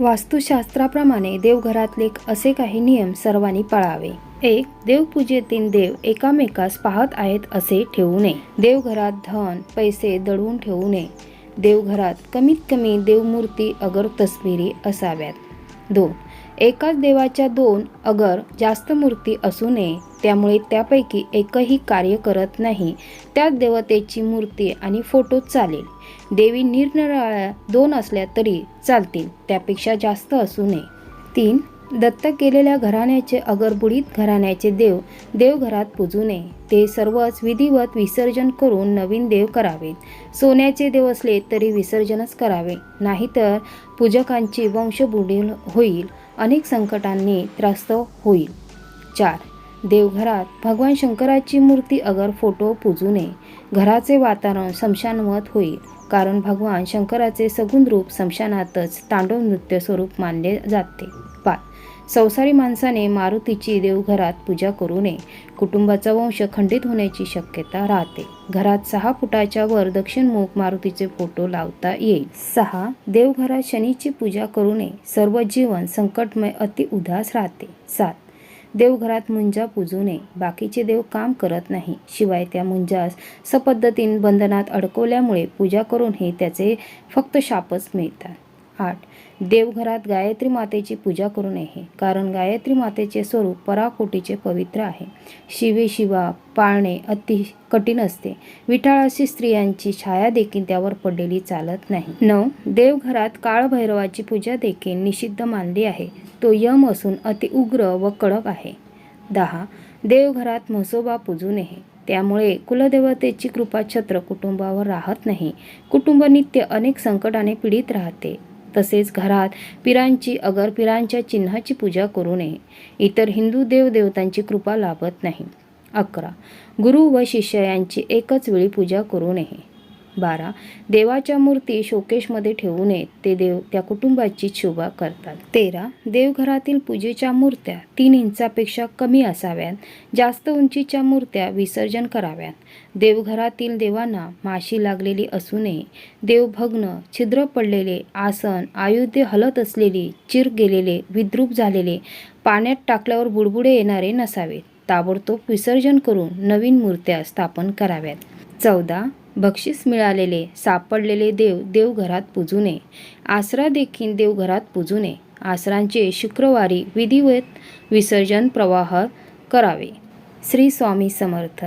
वास्तुशास्त्राप्रमाणे देवघरातले असे काही नियम सर्वांनी पाळावे. एक देवपूजेतील देव एकामेकास पाहत आहेत असे ठेवू नये. देवघरात धन पैसे दडवून ठेवू नये. देवघरात कमीत कमी देवमूर्ती अगर तस्बिरी असाव्यात. दोन एकाच देवाच्या दोन अगर जास्त मूर्ती असू नये त्यामुळे त्यापैकी एकही कार्य करत नाही. त्याच देवतेची मूर्ती आणि फोटो चालेल. देवी निरनिराळ्या दोन असल्या तरी चालतील त्यापेक्षा जास्त असू नये. तीन दत्तक केलेल्या घराण्याचे अगरबुडीत घराण्याचे देव देवघरात पूजू नये. ते सर्वच विधिवत विसर्जन करून नवीन देव करावेत. सोन्याचे देव असले तरी विसर्जनच करावे. नाहीतर पूजकांची वंशबुडील होईल. अनेक संकटांनी त्रस्त होईल. चार. देवघरात भगवान शंकराची मूर्ती अगर फोटो पूजू नये. घराचे वातावरण शमशानवत होईल. कारण भगवान शंकराचे सगुण रूप समशानातच तांडव नृत्य स्वरूप मानले जाते. पाच संसारी माणसाने मारुतीची देवघरात पूजा करू नये. कुटुंबाचा वंश खंडित होण्याची शक्यता राहते. घरात सहा फुटाच्या वर दक्षिणमुख मारुतीचे फोटो लावता येईल. सहा देवघरात शनीची पूजा करू नये. सर्व जीवन संकटमय अति उदास राहते. सात देवघरात मुंजा पूजू नये. बाकीचे देव काम करत नाही. शिवाय त्या मुंजास सपद्धतीन बंधनात अडकवल्यामुळे पूजा करूनही त्याचे फक्त शापच मिळतात. आठ. देवघरात गायत्री मातेची पूजा करू नये कारण गायत्री मातेचे स्वरूप पराकोटीचे पवित्र आहे. शिवे शिवा पाळणे अति कठीण असते. विठाळाशी स्त्रियांची छाया देखील त्यावर पडलेली चालत नाही. नऊ. देवघरात काळभैरवाची पूजा देखील निषिद्ध मानली आहे. तो यम असून अति उग्र व कडक आहे. दहा. देवघरात म्हसोबा पूजू नये. त्यामुळे कुलदेवतेची कृपा छत्र कुटुंबावर राहत नाही. कुटुंब नित्य अनेक संकटाने पीडित राहते. तसेच घरात पिरांची अगर पिरांच्या चिन्हाची पूजा करू नये. इतर हिंदू देवदेवतांची कृपा लाभत नाही. अकरा. गुरु व शिष्य यांची एकच वेळी पूजा करू नये. बारा. देवाच्या मूर्ती शोकेशमध्ये ठेवू नयेत ते देव त्या कुटुंबाची शोभा करतात. तेरा. देवघरातील पूजेच्या मूर्त्या तीन इंचापेक्षा कमी असाव्यात जास्त उंचीच्या मूर्त्या विसर्जन कराव्यात. देवघरातील देवांना माशी लागलेली असू नये. देवभग्न छिद्र पडलेले आसन आयुध्य हलत असलेली चिर गेलेले विद्रूप झालेले पाण्यात टाकल्यावर बुडबुडे येणारे नसावेत. ताबडतोब विसर्जन करून नवीन मूर्त्या स्थापन कराव्यात. चौदा. बक्षीस मिळालेले सापडलेले देव देवघरात पूजू नये. आसरा देखील देवघरात पूजू नये. आसरांचे शुक्रवारी विधिवत विसर्जन प्रवाह करावे. श्री स्वामी समर्थ.